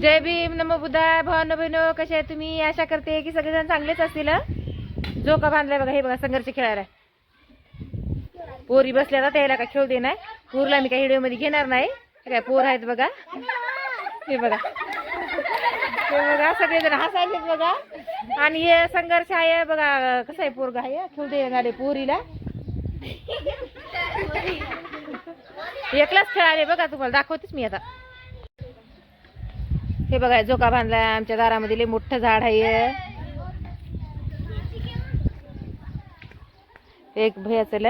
जय भीम नमो बुद्धा भावनो बहिणो कसे आहे तुम्ही? आशा करते की सगळेजण चांगलेच असतील जो झोका बांधलाय बघा हे बघा संघर्ष खेळायला. पोरी बसल्या तर त्याला काय खेळू दे नाही पोरला मी काही व्हिडिओमध्ये घेणार नाही. काय पोर आहेत बघा. हे बघा. हे बघा सगळेजण हसायलेत बघा. आणि हे संघर्ष आहे बघा कसं आहे पोरगा आहे खेळू दे पोरीला. एकलाच खेळाले बघा तुम्हाला दाखवतेच मी आता. हे बघा झोका बांधलाय. आमच्या दारामध्ये लय मोठं झाड आहे. एक भैया चल.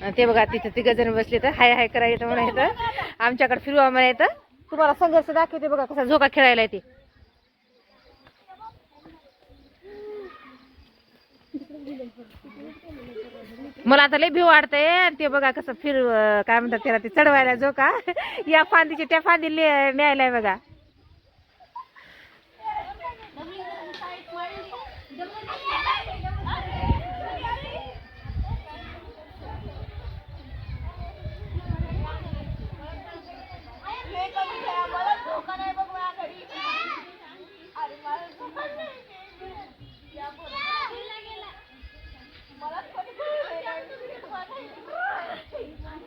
ते बघा तिथे तिघ जण बसले तर हाय हाय करायला म्हणा येतं आमच्याकडे फिरवा म्हणा येतं तुम्हाला संघर्ष दाखवते बघा कसा झोका खेळायला येते. मला आता लय भिव वाटतंय. आणि ते बघा कसं फिर काय म्हणतात त्याला ते चढवायला झोका. या फांदीचे त्या फांदी न्यायलाय बघा.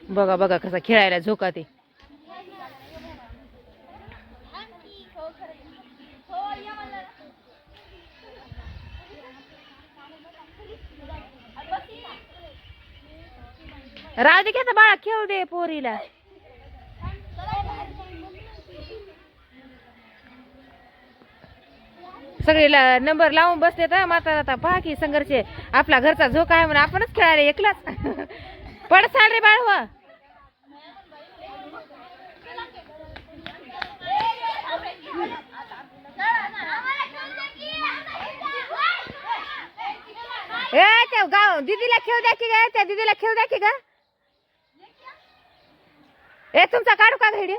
बघा बघा कसा खेळायला झोका ते. राहू दे घेता बाळा खेळू दे पोरीला. सगळीला नंबर लावून बसले तर माता आता पहा की संघर्ष. आपला घरचा झोका आहे म्हणून आपणच खेळायला एकलाच. पड चाल रे बाळ हो. ए त्या गाव दीदीला खेळ द्या की ग? त्या दीदीला खेळ द्या की ग? ए तुमचा काढू का घडी?